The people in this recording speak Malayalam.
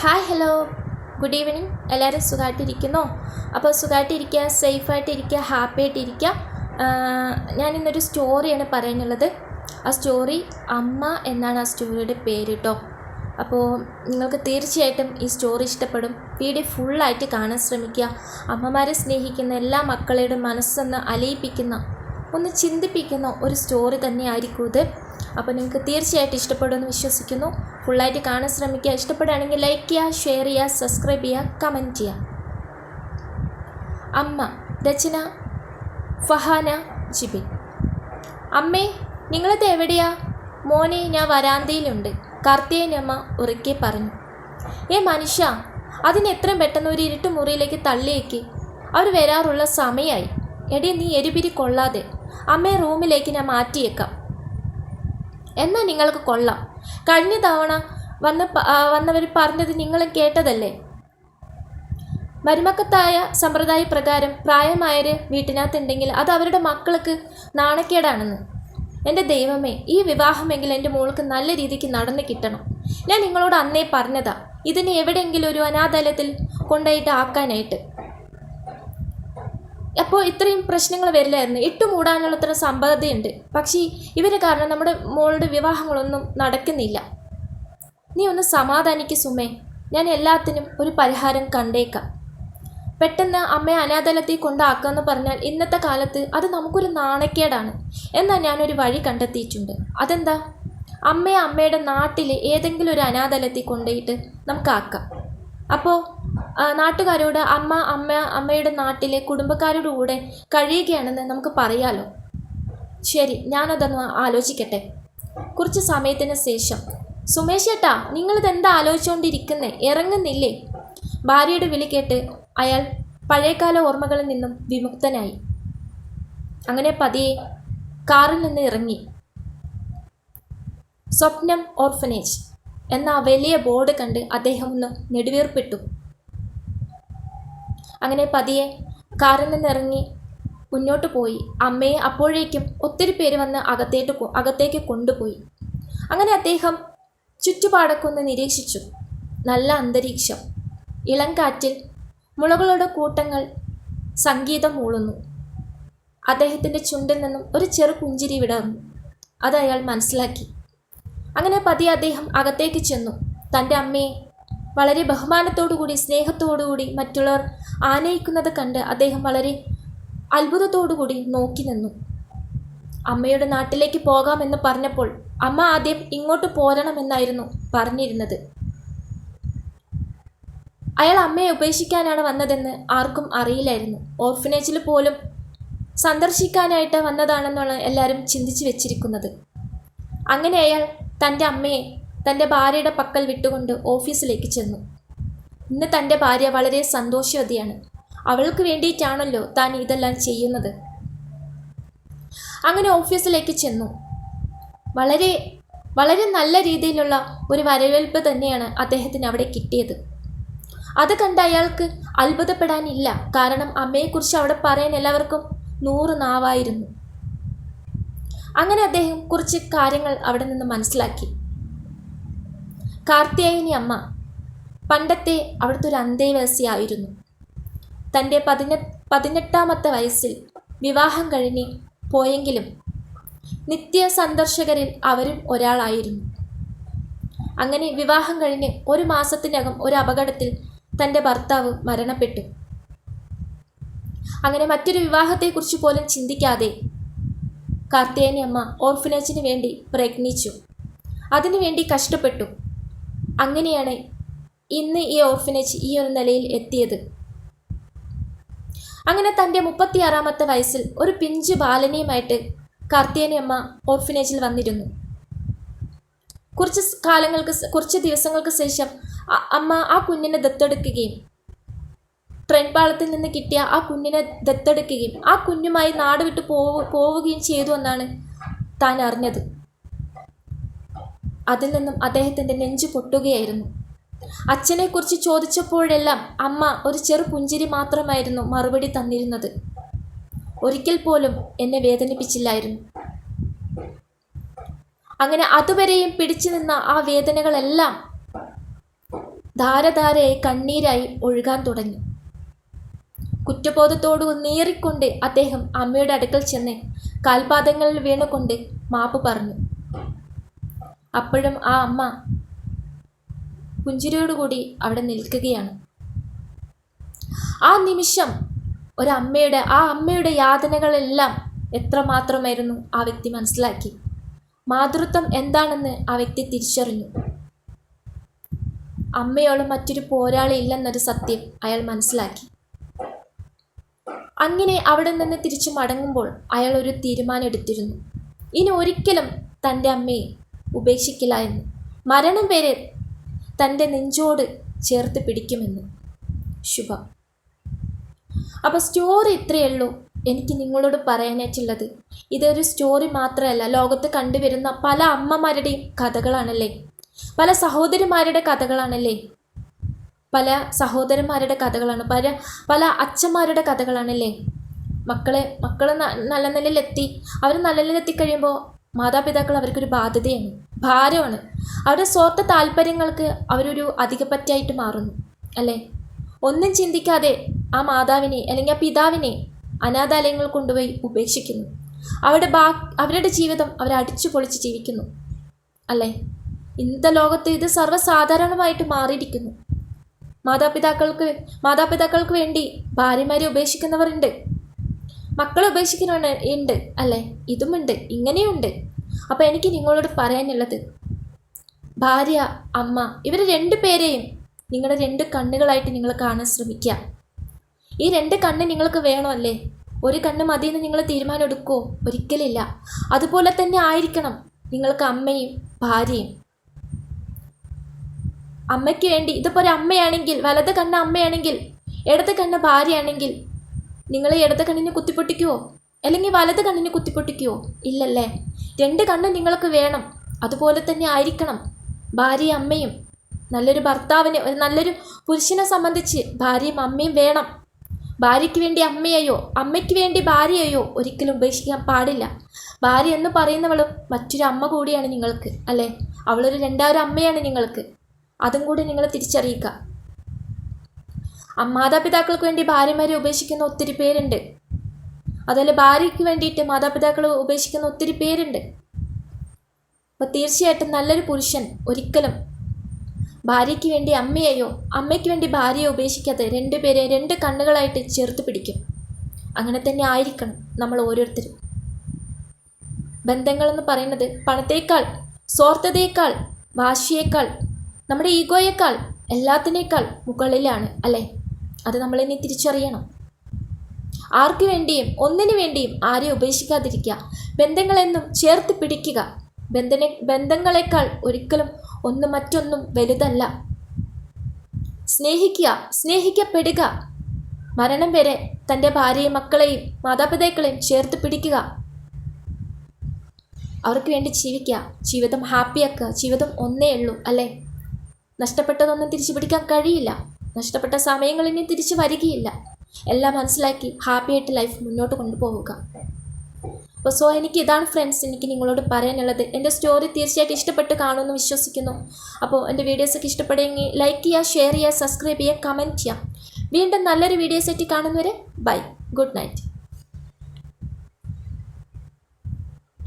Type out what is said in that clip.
ഹായ് ഹലോ ഗുഡ് ഈവനിങ് എല്ലാവരും സുഖമായിട്ടിരിക്കുന്നോ അപ്പോൾ സുഖമായിട്ടിരിക്കുക സേഫായിട്ടിരിക്കുക ഹാപ്പി ആയിട്ടിരിക്കുക ഞാനിന്നൊരു സ്റ്റോറിയാണ് പറയാനുള്ളത്. ആ സ്റ്റോറി അമ്മ എന്നാണ് ആ സ്റ്റോറിയുടെ പേര് കേട്ടോ അപ്പോൾ നിങ്ങൾക്ക് തീർച്ചയായിട്ടും ഈ സ്റ്റോറി ഇഷ്ടപ്പെടും. വീഡിയോ ഫുള്ളായിട്ട് കാണാൻ ശ്രമിക്കുക. അമ്മമാരെ സ്നേഹിക്കുന്ന എല്ലാ മക്കളുടെയും മനസ്സൊന്ന് അലയിപ്പിക്കുന്ന ഒന്ന് ചിന്തിപ്പിക്കുന്ന ഒരു സ്റ്റോറി തന്നെയായിരിക്കും ഇത്. അപ്പോൾ നിങ്ങൾക്ക് തീർച്ചയായിട്ടും ഇഷ്ടപ്പെടുമെന്ന് വിശ്വസിക്കുന്നു. ഫുള്ളായിട്ട് കാണാൻ ശ്രമിക്കുക. ഇഷ്ടപ്പെടുകയാണെങ്കിൽ ലൈക്ക് ചെയ്യുക ഷെയർ ചെയ്യുക സബ്സ്ക്രൈബ് ചെയ്യുക കമന്റ് ചെയ്യുക. അമ്മ രചന ഫഹാന ജിബിൻ. അമ്മേ നിങ്ങളത് എവിടെയാ? മോനെ ഞാൻ വരാന്തയിലുണ്ട്. കാർത്തികേയനമ്മ ഉറക്കെ പറഞ്ഞു. ഏ മനുഷ്യ അതിന് എത്രയും പെട്ടെന്ന് ഒരു ഇരുട്ട് മുറിയിലേക്ക് തള്ളിയേക്ക്. അവർ വരാറുള്ള സമയമായി എടേ നീ എരിപിരി കൊള്ളാതെ. അമ്മയെ റൂമിലേക്ക് ഞാൻ മാറ്റിയേക്കാം. എന്നാൽ നിങ്ങൾക്ക് കൊള്ളാം. കഴിഞ്ഞ തവണ വന്ന വന്നവർ പറഞ്ഞത് നിങ്ങളും കേട്ടതല്ലേ? മരുമക്കത്തായ സമ്പ്രദായ പ്രകാരം പ്രായമായവർ വീട്ടിനകത്തുണ്ടെങ്കിൽ അത് അവരുടെ മക്കൾക്ക് നാണക്കേടാണെന്ന്. എന്റെ ദൈവമേ ഈ വിവാഹമെങ്കിൽ എന്റെ മോൾക്ക് നല്ല രീതിക്ക് നടന്നു കിട്ടണം. ഞാൻ നിങ്ങളോട് അന്നേ പറഞ്ഞതാ. ഇതിനെ എവിടെയെങ്കിലും ഒരു അനാഥാലയത്തിൽ കൊണ്ടുപോയിട്ട് ആക്കാനായിട്ട്. അപ്പോൾ ഇത്രയും പ്രശ്നങ്ങൾ വരില്ലായിരുന്നു. ഇട്ടു മൂടാനുള്ള അത്ര സമ്പന്നതയുണ്ട് പക്ഷേ ഇവർ കാരണം നമ്മുടെ മോളുടെ വിവാഹങ്ങളൊന്നും നടക്കുന്നില്ല. നീ ഒന്ന് സമാധാനിക്ക് സുമേ. ഞാൻ എല്ലാത്തിനും ഒരു പരിഹാരം കണ്ടേക്കാം. പെട്ടെന്ന് അമ്മയെ അനാഥാലയത്തിൽ കൊണ്ടാക്കാമെന്ന് പറഞ്ഞാൽ ഇന്നത്തെ കാലത്ത് അത് നമുക്കൊരു നാണക്കേടാണ്. എന്നാൽ ഞാനൊരു വഴി കണ്ടെത്തിയിട്ടുണ്ട്. അതെന്താ? അമ്മയെ അമ്മയുടെ നാട്ടിലെ ഏതെങ്കിലും ഒരു അനാഥാലയത്തിൽ കൊണ്ടുപോയിട്ട് നമുക്കാക്കാം. അപ്പോൾ നാട്ടുകാരോട് അമ്മ അമ്മ അമ്മയുടെ നാട്ടിലെ കുടുംബക്കാരുടെ കൂടെ കഴിയുകയാണെന്ന് നമുക്ക് പറയാലോ? ശരി ഞാനതൊന്ന് ആലോചിക്കട്ടെ. കുറച്ച് സമയത്തിന് ശേഷം. സുമേഷ് ഏട്ടാ നിങ്ങളിതെന്താ ആലോചിച്ചുകൊണ്ടിരിക്കുന്നേ ഇറങ്ങുന്നില്ലേ? ഭാര്യയുടെ വിളി കേട്ട് അയാൾ പഴയകാല ഓർമ്മകളിൽ നിന്നും വിമുക്തനായി. അങ്ങനെ പതിയെ കാറിൽ നിന്ന് ഇറങ്ങി. സ്വപ്നം ഓർഫനേജ് എന്ന വലിയ ബോർഡ് കണ്ട് അദ്ദേഹം ഒന്ന് നെടുവീർപ്പിട്ടു. അങ്ങനെ പതിയെ കാറിൽ നിന്നിറങ്ങി മുന്നോട്ട് പോയി. അമ്മയെ അപ്പോഴേക്കും ഒത്തിരി പേര് വന്ന് അകത്തേട്ട് അകത്തേക്ക് കൊണ്ടുപോയി. അങ്ങനെ അദ്ദേഹം ചുറ്റുപാടക്കൊന്ന് നിരീക്ഷിച്ചു. നല്ല അന്തരീക്ഷം. ഇളം കാറ്റിൽ മുളകളുടെ കൂട്ടങ്ങൾ സംഗീതം മൂളുന്നു. അദ്ദേഹത്തിന്റെ ചുണ്ടിൽ നിന്നും ഒരു ചെറു പുഞ്ചിരി വിടർന്നു. അത് അയാൾ മനസ്സിലാക്കി. അങ്ങനെ പതിയെ അദ്ദേഹം അകത്തേക്ക് ചെന്നു. തന്റെ അമ്മയെ വളരെ ബഹുമാനത്തോടുകൂടി സ്നേഹത്തോടുകൂടി മറ്റുള്ളവർ ആനയിക്കുന്നത് കണ്ട് അദ്ദേഹം വളരെ അത്ഭുതത്തോടുകൂടി നോക്കി നിന്നു. അമ്മയുടെ നാട്ടിലേക്ക് പോകാമെന്ന് പറഞ്ഞപ്പോൾ അമ്മ ആദ്യം ഇങ്ങോട്ട് പോരണമെന്നായിരുന്നു പറഞ്ഞിരുന്നത്. അയാൾ അമ്മയെ ഉപേക്ഷിക്കാനാണ് വന്നതെന്ന് ആർക്കും അറിയില്ലായിരുന്നു. ഓർഫനേജിൽ പോലും സന്ദർശിക്കാനായിട്ട് വന്നതാണെന്നാണ് എല്ലാവരും ചിന്തിച്ചു വെച്ചിരിക്കുന്നത്. അങ്ങനെ അയാൾ തന്റെ അമ്മയെ തന്റെ ഭാര്യയുടെ പക്കൽ വിട്ടുകൊണ്ട് ഓഫീസിലേക്ക് ചെന്നു. ഇന്ന് തന്റെ ഭാര്യ വളരെ സന്തോഷവതിയാണ്. അവൾക്ക് വേണ്ടിയിട്ടാണല്ലോ താൻ ഇതെല്ലാം ചെയ്യുന്നത്. അങ്ങനെ ഓഫീസിലേക്ക് ചെന്നു. വളരെ വളരെ നല്ല രീതിയിലുള്ള ഒരു വരവേൽപ്പ് തന്നെയാണ് അദ്ദേഹത്തിന് അവിടെ കിട്ടിയത്. അത് കണ്ട് അയാൾക്ക് അത്ഭുതപ്പെടാനില്ല. കാരണം അമ്മയെക്കുറിച്ച് അവിടെ പറയാൻ എല്ലാവർക്കും നൂറ് നാവായിരുന്നു. അങ്ങനെ അദ്ദേഹം കുറച്ച് കാര്യങ്ങൾ അവിടെ നിന്ന് മനസ്സിലാക്കി. കാർത്തിയായനി അമ്മ പണ്ടത്തെ അവിടുത്തെ ഒരു അന്തേവാസിയായിരുന്നു. തന്റെ പതിന പതിനെട്ടാമത്തെ വയസ്സിൽ വിവാഹം കഴിഞ്ഞ് പോയെങ്കിലും നിത്യ സന്ദർശകരിൽ അവരും ഒരാളായിരുന്നു. അങ്ങനെ വിവാഹം കഴിഞ്ഞ് ഒരു മാസത്തിനകം ഒരു അപകടത്തിൽ തന്റെ ഭർത്താവ് മരണപ്പെട്ടു. അങ്ങനെ മറ്റൊരു വിവാഹത്തെക്കുറിച്ച് പോലും ചിന്തിക്കാതെ കാർത്തിയാനി അമ്മ ഓർഫനേജിന് വേണ്ടി പ്രയത്നിച്ചു. അതിനുവേണ്ടി കഷ്ടപ്പെട്ടു. അങ്ങനെയാണ് ഇന്ന് ഈ ഓർഫനേജ് ഈ ഒരു നിലയിൽ എത്തിയത്. അങ്ങനെ തന്റെ മുപ്പത്തിയാറാമത്തെ വയസ്സിൽ ഒരു പിഞ്ച് ബാലനെയുമായിട്ട് കാർത്തിയാനി അമ്മ ഓർഫനേജിൽ വന്നിരുന്നു. കുറച്ച് കാലങ്ങൾക്ക് കുറച്ച് ദിവസങ്ങൾക്ക് ശേഷം അമ്മ ആ കുഞ്ഞിനെ ദത്തെടുക്കുകയും ട്രെയിൻ പാളത്തിൽ നിന്ന് കിട്ടിയ ആ കുഞ്ഞിനെ ദത്തെടുക്കുകയും ആ കുഞ്ഞുമായി നാട് വിട്ട് പോവു പോവുകയും ചെയ്തു എന്നാണ് താൻ അറിഞ്ഞത്. അതിൽ നിന്നും അദ്ദേഹത്തിന്റെ നെഞ്ചു പൊട്ടുകയായിരുന്നു. അച്ഛനെക്കുറിച്ച് ചോദിച്ചപ്പോഴെല്ലാം അമ്മ ഒരു ചെറു പുഞ്ചിരി മാത്രമായിരുന്നു മറുപടി തന്നിരുന്നത്. ഒരിക്കൽ പോലും എന്നെ വേദനിപ്പിച്ചില്ലായിരുന്നു. അങ്ങനെ അതുവരെയും പിടിച്ചു നിന്ന ആ വേദനകളെല്ലാം ധാരധാരയായി കണ്ണീരായി ഒഴുകാൻ തുടങ്ങി. കുറ്റബോധത്തോടു നീറിക്കൊണ്ട് അദ്ദേഹം അമ്മയുടെ അടുക്കൽ ചെന്ന് കാൽപാദങ്ങളിൽ വീണുകൊണ്ട് മാപ്പ് പറഞ്ഞു. അപ്പോഴും ആ അമ്മ പുഞ്ചിരിയോടുകൂടി അവിടെ നിൽക്കുകയാണ്. ആ നിമിഷം ഒരമ്മയുടെ ആ അമ്മയുടെ യാതനകളെല്ലാം എത്രമാത്രമായിരുന്നു ആ വ്യക്തി മനസ്സിലാക്കി. മാതൃത്വം എന്താണെന്ന് ആ വ്യക്തി തിരിച്ചറിഞ്ഞു. അമ്മയോളം മറ്റൊരു പോരാളി ഇല്ലെന്നൊരു സത്യം അയാൾ മനസ്സിലാക്കി. അങ്ങനെ അവിടെ നിന്ന് തിരിച്ചു മടങ്ങുമ്പോൾ അയാൾ ഒരു തീരുമാനം എടുത്തിരുന്നു. ഇനി ഒരിക്കലും തന്റെ അമ്മയെ ഉപേക്ഷിക്കില്ല എന്ന്. മരണം വരെ തന്റെ നെഞ്ചോട് ചേർത്ത് പിടിക്കുമെന്ന്. ശുഭം. അപ്പോൾ സ്റ്റോറി ഇത്രയേ ഉള്ളൂ. എനിക്ക് നിങ്ങളോട് പറയാനായിട്ടുള്ളത്. ഇതൊരു സ്റ്റോറി മാത്രമല്ല. ലോകത്ത് കണ്ടുവരുന്ന പല അമ്മമാരുടെയും കഥകളാണല്ലേ? പല സഹോദരിമാരുടെ കഥകളാണല്ലേ? പല സഹോദരന്മാരുടെ കഥകളാണ്. പല പല അച്ഛന്മാരുടെ കഥകളാണല്ലേ? മക്കളെ മക്കളെ നല്ല നിലയിലെത്തി. അവർ നല്ല നിലയിലെത്തി കഴിയുമ്പോൾ മാതാപിതാക്കൾ അവർക്കൊരു ബാധ്യതയാണ്. ഭാരമാണ്. അവരുടെ സ്വാർത്ഥ താല്പര്യങ്ങൾക്ക് അവരൊരു അധികപ്പറ്റായിട്ട് മാറുന്നു അല്ലേ? ഒന്നും ചിന്തിക്കാതെ ആ മാതാവിനെ അല്ലെങ്കിൽ ആ പിതാവിനെ അനാഥാലയങ്ങൾ കൊണ്ടുപോയി ഉപേക്ഷിക്കുന്നു. അവരുടെ ബാ അവരുടെ ജീവിതം അവർ പൊളിച്ച് ജീവിക്കുന്നു അല്ലേ? ഇന്നത്തെ ലോകത്ത് ഇത് സർവസാധാരണമായിട്ട് മാറിയിരിക്കുന്നു. മാതാപിതാക്കൾക്ക് മാതാപിതാക്കൾക്ക് വേണ്ടി ഭാര്യമാരെ ഉപേക്ഷിക്കുന്നവരുണ്ട്. മക്കളെ ഉപേക്ഷിക്കുന്നവർ ഉണ്ട് അല്ലേ? ഇതുമുണ്ട് ഇങ്ങനെയുണ്ട് അപ്പോൾ എനിക്ക് നിങ്ങളോട് പറയാനുള്ളത് ഭാര്യ അമ്മ ഇവർ രണ്ടു പേരെയും നിങ്ങളുടെ രണ്ട് കണ്ണുകളായിട്ട് നിങ്ങൾ കാണാൻ ശ്രമിക്കുക ഈ രണ്ട് കണ്ണ് നിങ്ങൾക്ക് വേണമല്ലേ? ഒരു കണ്ണ് മതിയെന്ന് നിങ്ങൾ തീരുമാനം എടുക്കുമോ ഒരിക്കലില്ല. അതുപോലെ തന്നെ ആയിരിക്കണം നിങ്ങൾക്ക് അമ്മയും ഭാര്യയും. അമ്മയ്ക്ക് വേണ്ടി ഇതിപ്പോൾ ഒരു അമ്മയാണെങ്കിൽ വലത് കണ്ണ് അമ്മയാണെങ്കിൽ ഇടത് കണ്ണ് ഭാര്യയാണെങ്കിൽ നിങ്ങൾ ഇടത് കണ്ണിന് കുത്തിപ്പൊട്ടിക്കുവോ? അല്ലെങ്കിൽ വലത് കണ്ണിന് കുത്തിപ്പൊട്ടിക്കുവോ? ഇല്ലല്ലേ. രണ്ട് കണ്ണ് നിങ്ങൾക്ക് വേണം. അതുപോലെ തന്നെ ആയിരിക്കണം. ഭാര്യയും അമ്മയും. നല്ലൊരു ഭർത്താവിനെ ഒരു നല്ലൊരു പുരുഷനെ സംബന്ധിച്ച് ഭാര്യയും അമ്മയും വേണം. ഭാര്യയ്ക്ക് വേണ്ടി അമ്മയെയോ അമ്മയ്ക്ക് വേണ്ടി ഭാര്യയെയോ ഒരിക്കലും ഉപേക്ഷിക്കാൻ പാടില്ല. ഭാര്യ എന്ന് പറയുന്നവളും മറ്റൊരു അമ്മ കൂടിയാണ് നിങ്ങൾക്ക് അല്ലേ? അവളൊരു രണ്ടാമൊരു അമ്മയാണ് നിങ്ങൾക്ക്. അതും കൂടി നിങ്ങൾ തിരിച്ചറിയുക മാതാപിതാക്കൾക്ക് വേണ്ടി ഭാര്യമാരെ ഉപേക്ഷിക്കുന്ന ഒത്തിരി പേരുണ്ട്. അതുപോലെ ഭാര്യയ്ക്ക് വേണ്ടിയിട്ട് മാതാപിതാക്കൾ ഉപേക്ഷിക്കുന്ന ഒത്തിരി പേരുണ്ട്. അപ്പോൾ തീർച്ചയായിട്ടും നല്ലൊരു പുരുഷൻ ഒരിക്കലും ഭാര്യയ്ക്ക് വേണ്ടി അമ്മയെയോ അമ്മയ്ക്ക് വേണ്ടി ഭാര്യയെ ഉപേക്ഷിക്കാതെ രണ്ടുപേരെ രണ്ട് കണ്ണുകളായിട്ട് ചേർത്ത് പിടിക്കും. അങ്ങനെ തന്നെ ആയിരിക്കണം നമ്മൾ ഓരോരുത്തരും. ബന്ധങ്ങളെന്ന് പറയുന്നത് പണത്തേക്കാൾ സ്വാർത്ഥതയേക്കാൾ വാശിയേക്കാൾ നമ്മുടെ ഈഗോയേക്കാൾ എല്ലാത്തിനേക്കാൾ മുകളിലാണ് അല്ലേ? അത് നമ്മളിനി തിരിച്ചറിയണം. ആർക്കു വേണ്ടിയും ഒന്നിനു വേണ്ടിയും ആരെയും ഉപേക്ഷിക്കാതിരിക്കുക. ബന്ധങ്ങളെന്നും ചേർത്ത് പിടിക്കുക. ബന്ധനെ ബന്ധങ്ങളെക്കാൾ ഒരിക്കലും ഒന്ന് മറ്റൊന്നും വലുതല്ല. സ്നേഹിക്കുക സ്നേഹിക്കപ്പെടുക. മരണം വരെ തന്റെ ഭാര്യയും മക്കളെയും മാതാപിതാക്കളെയും ചേർത്ത് പിടിക്കുക. അവർക്ക് വേണ്ടി ജീവിക്കുക. ജീവിതം ഹാപ്പിയാക്കുക. ജീവിതം ഒന്നേ ഉള്ളൂ അല്ലേ? നഷ്ടപ്പെട്ടതൊന്നും തിരിച്ചു പിടിക്കാൻ കഴിയില്ല. നഷ്ടപ്പെട്ട സമയങ്ങൾ ഇനി തിരിച്ചു വരികയില്ല. എല്ലാം മനസ്സിലാക്കി ഹാപ്പിയായിട്ട് ലൈഫ് മുന്നോട്ട് കൊണ്ടുപോവുക. അപ്പോൾ സോ എനിക്ക് ഇതാണ് ഫ്രണ്ട്സ് എനിക്ക് നിങ്ങളോട് പറയാനുള്ളത്. എന്റെ സ്റ്റോറി തീർച്ചയായിട്ടും ഇഷ്ടപ്പെട്ട് കാണുമെന്ന് വിശ്വസിക്കുന്നു. അപ്പോൾ എന്റെ വീഡിയോസൊക്കെ ഇഷ്ടപ്പെടുമെങ്കിൽ ലൈക്ക് ചെയ്യുക ഷെയർ ചെയ്യുക സബ്സ്ക്രൈബ് ചെയ്യുക കമന്റ് ചെയ്യുക. വീണ്ടും നല്ലൊരു വീഡിയോസ് ആയിട്ട് കാണുന്നവരെ ബൈ ഗുഡ് നൈറ്റ്